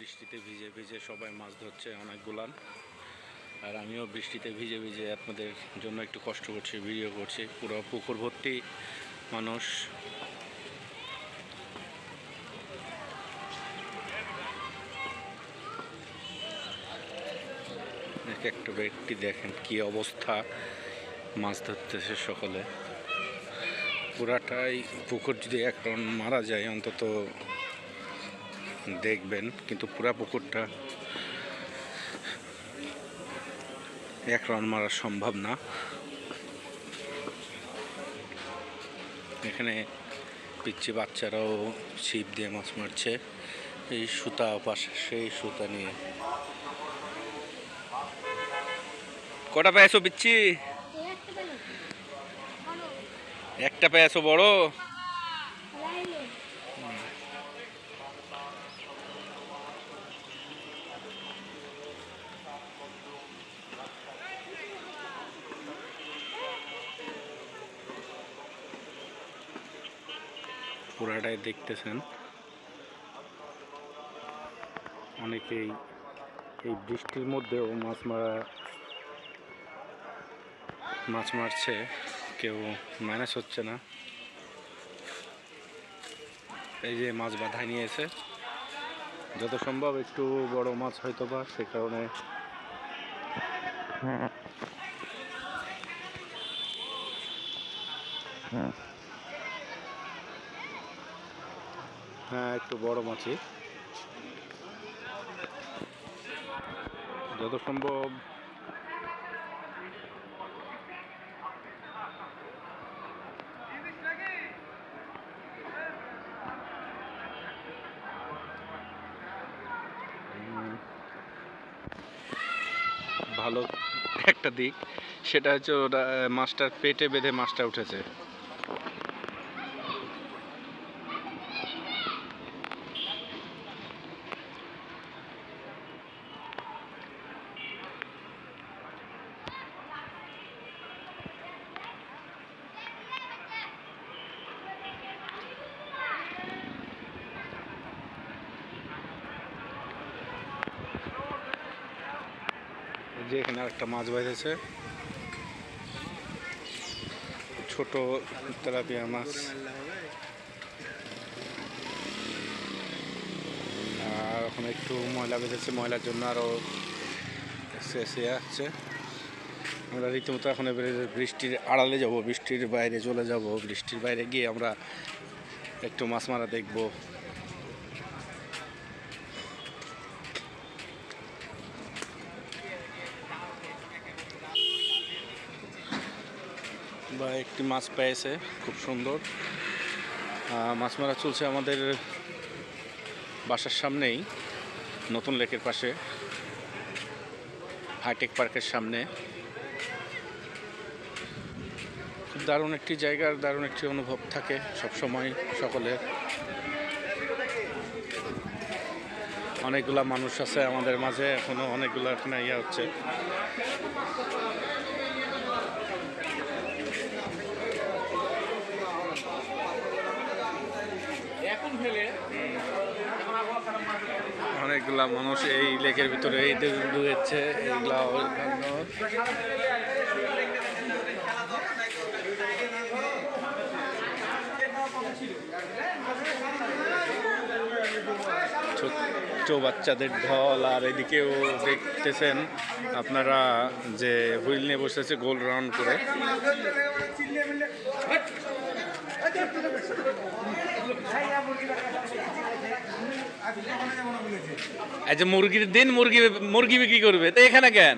বৃষ্টিতে ভিজে ভিজে সবাই মাছ ধরছে অনেকগুলান আর আমিও বৃষ্টিতে ভিজে ভিজে আপনাদের জন্য একটু কষ্ট করছি, ভিডিও করছি। পুরো পুকুর ভর্তি মানুষ। এক একটা ব্যক্তি দেখেন কি অবস্থা, মাছ ধরতেছে সকলে। পুরাটাই পুকুর যদি এক মারা যায়, অন্তত দেখবেন, কিন্তু পুরা পুকুরটা এক রান মারা সম্ভব না। এখানে পিচ্ছি বাচ্চারাও ছিপ দিয়ে মাছ মারছে। এই সুতা পাশে সেই সুতা নিয়ে। কটা পেয়েছ পিচ্ছি একটা পেয়েছ বড়? পুরাটাই দেখতেছেন। অনেকেই এই বৃষ্টির মধ্যেও মাছ মারা, মাছ মারছে, কেউ ম্যানেজ হচ্ছে না। এই যে মাছ বাধায় নিয়েছে। যত সম্ভব একটু বড় মাছ হয়তো বা সে কারণে হ্যাঁ। একটু বড় মাছই যত সম্ভব। ভালো একটা দিক। সেটা হচ্ছে ওটা মাছটার পেটে বেঁধে মাছটা উঠেছে এই যে এখানে একটা মাছ বাইতেছে ছোট তেলাপিয়া মাছ। আর ওখানে একটু ময়লা বেঁধেছে, ময়লার জন্য আরও শেষে আসছে। আমরা রীতিমতো এখন বৃষ্টির আড়ালে যাব, বৃষ্টির বাইরে চলে যাব। বৃষ্টির বাইরে গিয়ে আমরা একটু মাছ মারা দেখব। বা একটি মাছ পেয়েছে, খুব সুন্দর। মাছ মারা চলছে আমাদের বাসার সামনেই, নতুন লেকের পাশে, হাইটেক পার্কের সামনে। খুব দারুণ একটি জায়গার দারুণ একটি অনুভব থাকে সবসময় সকলের। অনেকগুলা মানুষ আছে আমাদের মাঝে, এখনও অনেকগুলো এখানে ইয়ে হচ্ছে এখন ফেলে অনেকগুলা মানুষ এই লেকের ভিতরে এই ডুবেছে এইগুলা ছোট্ট বাচ্চাদের ঢল, আর এদিকেও দেখতেছেন আপনারা যে হুইল নিয়ে বসেছে গোল রাউন্ড করে। যে মুরগির দিন মুরগি মুরগি বিক্রি করবে, তো এখানে কেন?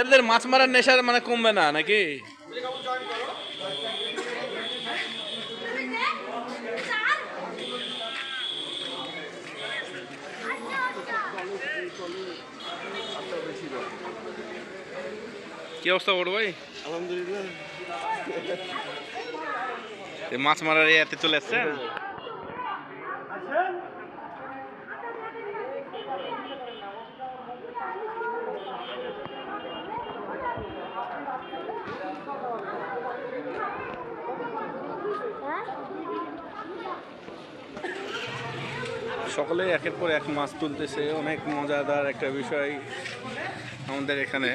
এদের মাছ মারার নেশার মানে কমবে না, নাকি? কি অবস্থা বড় ভাই? আলহামদুলিল্লাহ। মাছ মারার এতে চলে আসছেন সকলে একের পর এক মাছ তুলতেছে, অনেক মজাদার একটা বিষয় আমাদের এখানে।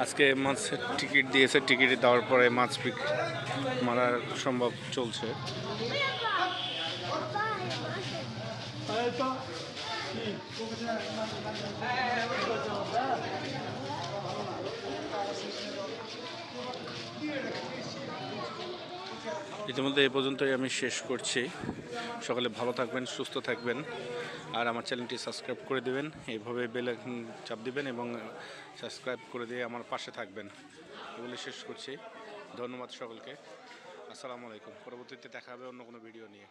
আজকে মাছের টিকিট দিয়েছে টিকিট দেওয়ার পরে মাছ বিক- মারার সম্ভব চলছে। ইতিমধ্যে এই পর্যন্তই আমি শেষ করছি। সকালে ভালো থাকবেন, সুস্থ থাকবেন। আর আমার চ্যানেলটি সাবস্ক্রাইব করে দেবেন। এইভাবে বেল চাপ দিবেন এবং সাবস্ক্রাইব করে দিয়ে আমার পাশে থাকবেন। এগুলি শেষ করছি। ধন্যবাদ সকলকে। আসসালামু আলাইকুম। পরবর্তীতে দেখা হবে অন্য কোনো ভিডিও নিয়ে।